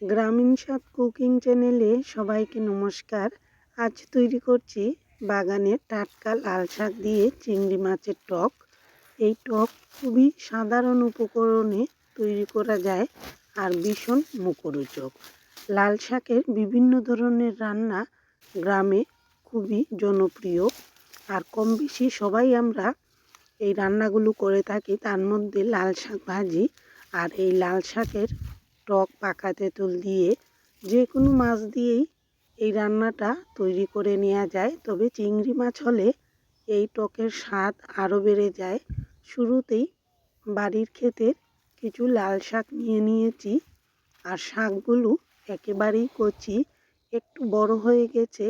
গ্রামীণ স্বাদ কুকিং চ্যানেলে সবাইকে নমস্কার। আজ তৈরি করছি বাগানের টাটকা লাল শাক দিয়ে চিংড়ি মাছের টক। এই টক খুবই সাধারণ উপকরণে তৈরি করা যায় আর ভীষণ মুখরোচক। লাল শাকের বিভিন্ন ধরনের রান্না গ্রামে খুবই জনপ্রিয়। আর কম বেশি সবাই আমরা এই রান্নাগুলো করে থাকি। তার মধ্যে লাল শাক ভাজি আর এই লাল শাকের টক পাকা তেঁতুল দিয়ে যে কোনো মাছ দিয়েই এই রান্নাটা তৈরি করে নেওয়া যায়। তবে চিংড়ি মাছ হলে এই টকের স্বাদ আরও বেড়ে যায়। শুরুতেই বাড়ির ক্ষেতের কিছু লাল শাক নিয়ে নিয়েছি আর শাকগুলো একেবারেই কচি, একটু বড় হয়ে গেছে,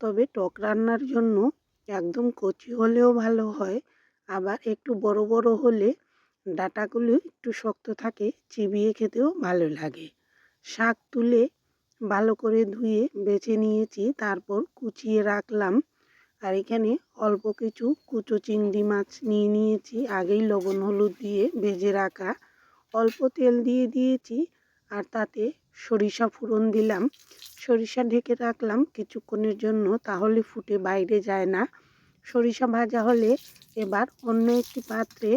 তবে টক রান্নার জন্য একদম কচি হলেও ভালো হয়। আবার একটু বড় বড় হলে ডাঁটাগুলো একটু শক্ত থাকে, চিবিয়ে খেতেও ভালো লাগে। শাক তুলে ভালো করে ধুয়ে বেছে নিয়েছি, তারপর কুচিয়ে রাখলাম। আর এখানে অল্প কিছু কুচো চিংড়ি মাছ নিয়ে নিয়েছি, আগেই লবণ হলুদ দিয়ে ভেজে রাখা। অল্প তেল দিয়ে দিয়েছি, আর তাতে সরিষা ফোড়ন দিলাম। সরিষা ঢেকে রাখলাম কিছুক্ষণের জন্য, তাহলে ফুটে বাইরে যায় না। সরিষা ভাজা হলে এবার অন্য একটি পাত্রে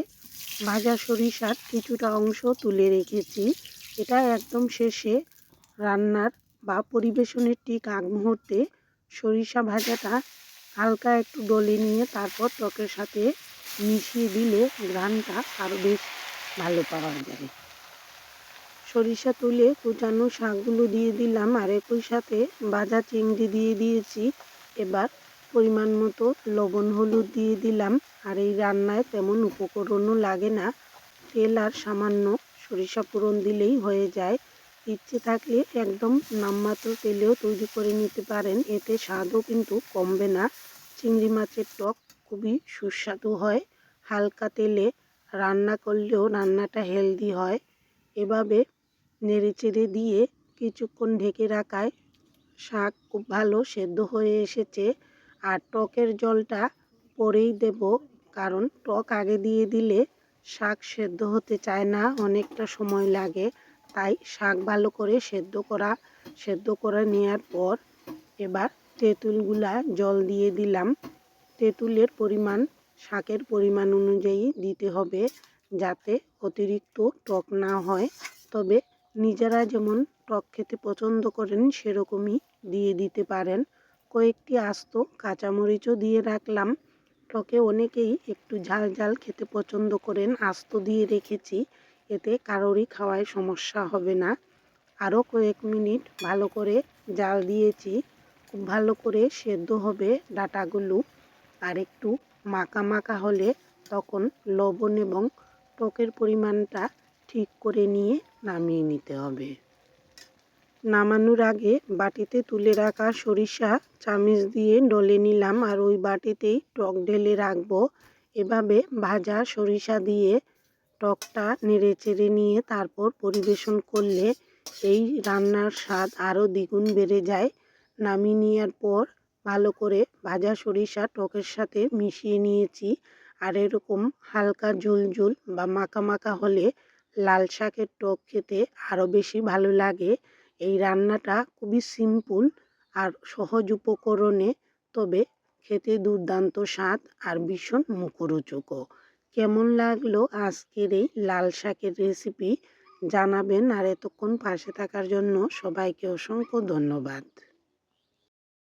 ভাজা সরিষার কিছুটা অংশ তুলে রেখেছি। এটা একদম শেষে রান্নার বা পরিবেশনের ঠিক আগ মুহূর্তে সরিষা ভাজাটা হালকা একটু ডলে নিয়ে তারপর টকের সাথে মিশিয়ে দিলে ঘ্রাণটা আরও বেশ ভালো পাওয়া যাবে। সরিষা তুলে কুচানো শাকগুলো দিয়ে দিলাম আর একই সাথে ভাজা চিংড়ি দিয়ে দিয়েছি। এবার পরিমাণ মতো লবণ, হলুদ দিয়ে দিলাম। আর এই রান্নায় তেমন উপকরণও লাগে না। তেল আর সামান্য সরিষা ফোড়ন দিলেই হয়ে যায়। ইচ্ছে থাকলে একদম নামমাত্র তেলেও তৈরি করে নিতে পারেন। এতে স্বাদও কিন্তু কমবে না। চিংড়ি মাছের টক খুবই সুস্বাদু হয়। হালকা তেলে রান্না করলেও রান্নাটা হেলদি হয়। এভাবে নেড়ে চেড়ে দিয়ে কিছুক্ষণ ঢেকে রাখায় শাক খুব ভালো সেদ্ধ হয়ে এসেছে। আর টকের জলটা পরেই দেব, কারণ টক আগে দিয়ে দিলে শাক সেদ্ধ হতে চায় না, অনেকটা সময় লাগে। তাই শাক ভালো করে সেদ্ধ করা, সেদ্ধ করে নেওয়ার পর এবার তেঁতুলগুলা জল দিয়ে দিলাম। তেঁতুলের পরিমাণ, শাকের পরিমাণ অনুযায়ী দিতে হবে যাতে অতিরিক্ত টক না হয়। তবে নিজেরা যেমন টক খেতে পছন্দ করেন, সেরকমই দিয়ে দিতে পারেন। কয়েকটি আস্ত কাঁচামরিচও দিয়ে রাখলাম। টকে অনেকেই একটু ঝাল ঝাল খেতে পছন্দ করেন। আস্ত দিয়ে রেখেছি, এতে কারোরই খাওয়ায় সমস্যা হবে না। আরও কয়েক মিনিট ভালো করে জাল দিয়েছি। খুব ভালো করে সেদ্ধ হবে ডাটাগুলো। আর একটু মাখা মাখা হলে তখন লবণ এবং টকের পরিমাণটা ঠিক করে নিয়ে নামিয়ে নিতে হবে। নামানোর আগে বাটিতে তুলে রাখা সরিষা, চামিচ দিয়ে ডলে নিলাম আর ওই বাটিতেই টক ঢেলে রাখব। এভাবে ভাজা সরিষা দিয়ে টকটা নেড়ে চেড়ে নিয়ে তারপর পরিবেশন করলে এই রান্নার স্বাদ আরও দ্বিগুণ বেড়ে যায়। নামিয়ে নেওয়ার পর ভালো করে ভাজা সরিষা টকের সাথে মিশিয়ে নিয়েছি আর এরকম হালকা ঝুল ঝুল বা মাখা মাখা হলে লাল শাকের টক খেতে আরও বেশি ভালো লাগে। এই রান্নাটা খুবই সিম্পল আর সহজ উপকরণে, তবে খেতে দুর্দান্ত স্বাদ আর ভীষণ মুখরোচকও। কেমন লাগল আজকের এই লাল শাকের রেসিপি জানাবেন আর এতক্ষণ পাশে থাকার জন্য সবাইকে অসংখ্য ধন্যবাদ।